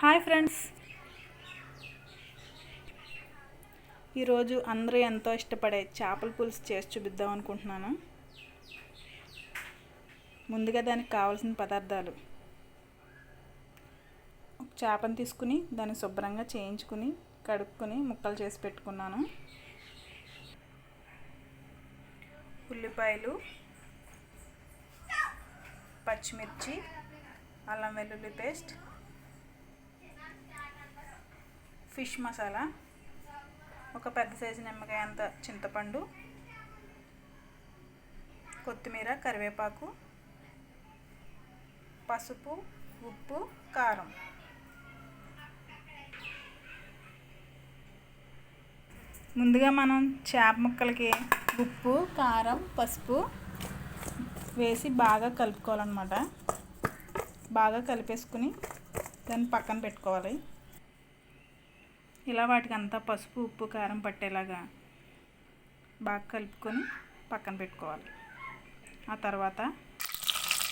Hi friends. ఈరోజు అందరూ ఎంతో ఇష్టపడే చేపల పులుసు చేసి చూపిద్దాం అనుకుంటున్నాను. ముందుగా దానికి కావాల్సిన పదార్థాలు. ఒక చేపను తీసుకుని దాన్ని శుభ్రంగా చేయించుకుని కడుక్కొని ముక్కలు చేసి పెట్టుకున్నాను. ఉల్లిపాయలు పచ్చిమిర్చి అల్లం వెల్లుల్లి పేస్ట్ ఫిష్ మసాలా ఒక పెద్ద సైజు నిమ్మకాయ అంత చింతపండు కొత్తిమీర కరివేపాకు పసుపు ఉప్పు కారం. ముందుగా మనం చేప ముక్కలకి ఉప్పు కారం పసుపు వేసి బాగా కలుపుకోవాలన్నమాట. బాగా కలిపేసుకుని దాన్ని పక్కన పెట్టుకోవాలి. ఇలా వాటికి అంతా పసుపు ఉప్పు కారం పట్టేలాగా బాగా కలుపుకొని పక్కన పెట్టుకోవాలి. ఆ తర్వాత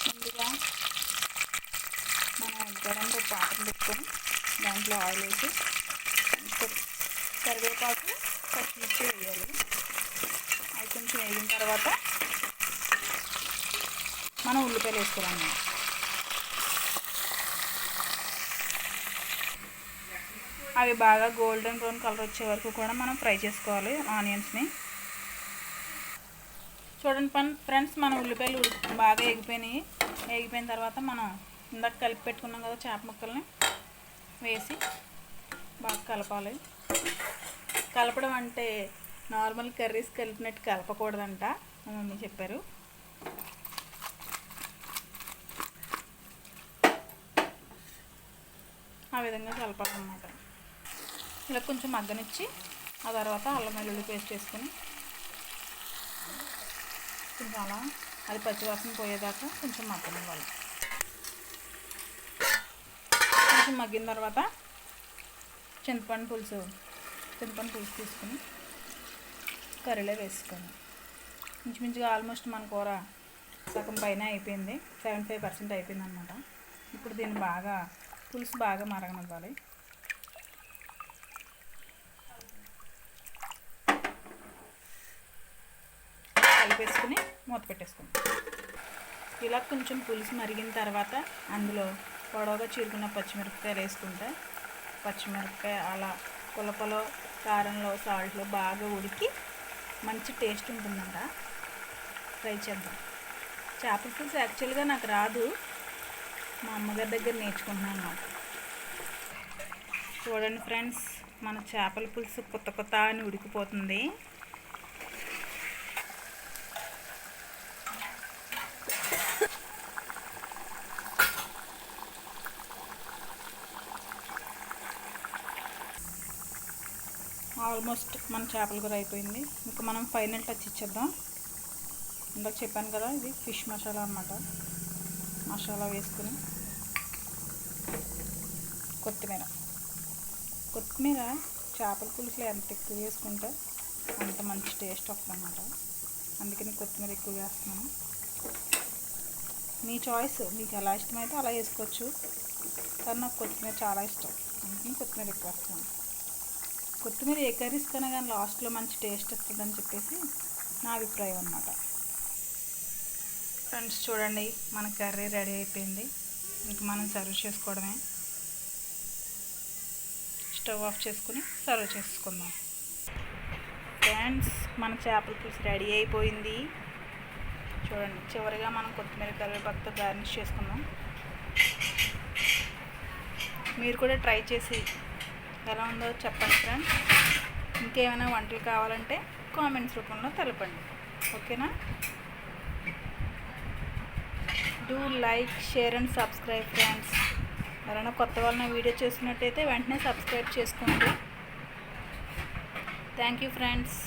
ముందుగా మనం గరం పాత్ర పెట్టుకొని దాంట్లో ఆయిల్ వేసి కరివేపాకు పచ్చిమిర్చి వేయాలి. అవి కొంచెం వేగిన తర్వాత మనం ఉల్లిపాయలు వేసుకోవాలన్నమాట. అవి బాగా గోల్డెన్ బ్రౌన్ కలర్ వచ్చే వరకు కూడా మనం ఫ్రై చేసుకోవాలి ఆనియన్స్ని. చూడండి పన్ ఫ్రెండ్స్ మన ఉల్లిపాయలు బాగా ఎగిపోయినాయి ఎగిపోయిన తర్వాత మనం ఇందాక కలిపి పెట్టుకున్నాం కదా చేప ముక్కల్ని వేసి బాగా కలపాలి. కలపడం అంటే నార్మల్ కర్రీస్ కలిపినట్టు కలపకూడదంట మా మమ్మీ చెప్పారు. ఆ విధంగా కలపాలన్నమాట. ఇలా కొంచెం మగ్గనిచ్చి ఆ తర్వాత అల్లం వెల్లుల్లి పేస్ట్ వేసుకొని కొంచెం అలా అది పచ్చివాసన పోయేదాకా కొంచెం మగ్గనివ్వాలి. కొంచెం మగ్గిన తర్వాత చింతపండు పులుసు చింతపండు పులుసు తీసుకుని కర్రీలో వేసుకోండి. ఇంచుమించుగా ఆల్మోస్ట్ మన కూర సగం పైన అయిపోయింది. సెవెంటీ ఫైవ్ పర్సెంట్ అయిపోయింది అనమాట ఇప్పుడు దీన్ని బాగా పులుసు బాగా మరగనివ్వాలి. కలిపేసుకుని మూత పెట్టేసుకుంటాం ఇలా కొంచెం పులుసు మరిగిన తర్వాత అందులో పొడవుగా చీరుకున్న పచ్చిమిరపకాయలు వేసుకుంటే పచ్చిమిరపకాయ అలా పులపలో కారంలో సాల్ట్లో బాగా ఉడికి మంచి టేస్ట్ ఉంటుందంట. ట్రై చేద్దాం. చేపల పులుసు యాక్చువల్గా నాకు రాదు. మా అమ్మగారి దగ్గర నేర్చుకుంటున్నాను అన్నమాట. చూడండి ఫ్రెండ్స్ మన చేపల పులుసు కొత్త కొత్త అని ఉడికిపోతుంది. ఆల్మోస్ట్ మన చేపల కూర అయిపోయింది. ఇంకా మనం ఫైనల్ టచ్ ఇచ్చేద్దాం. ఇందాక చెప్పాను కదా ఇది ఫిష్ మసాలా అన్నమాట. మసాలా వేసుకుని కొత్తిమీర. కొత్తిమీర చేపల పులుసులో ఎంత ఎక్కువ వేసుకుంటే అంత మంచి టేస్ట్ వస్తుందన్నమాట. అందుకని కొత్తిమీర ఎక్కువ వేస్తున్నాను. మీ చాయిస్ మీకు ఎలా ఇష్టమైతే అలా వేసుకోవచ్చు. కానీ నాకు కొత్తిమీర చాలా ఇష్టం. అందుకని కొత్తిమీర ఎక్కువ వేస్తున్నాను. కొత్తిమీర ఏ కర్రీస్ కన్నా కానీ లాస్ట్లో మంచి టేస్ట్ వస్తుందని చెప్పేసి నా అభిప్రాయం అనమాట ఫ్రెండ్స్ చూడండి మన కర్రీ రెడీ అయిపోయింది. ఇంక మనం సర్వ్ చేసుకోవడమే. స్టవ్ ఆఫ్ చేసుకుని సర్వ్ చేసుకుందాం. ఫ్రెండ్స్ మన చేపల పులుసు రెడీ అయిపోయింది. చూడండి చివరిగా మనం కొత్తిమీర కరివేపాకుతో గార్నిష్ చేసుకుందాం. మీరు కూడా ట్రై చేసి ఎలా ఉందో చెప్పండి ఫ్రెండ్స్ ఇంకేమైనా వంటలు కావాలంటే కామెంట్స్ రూపంలో తెలపండి. ఓకేనా? Do like share and subscribe friends ఎవరైనా కొత్త వాళ్ళని వీడియో చూసినట్టయితే వెంటనే సబ్స్క్రైబ్ చేసుకోండి. Thank you friends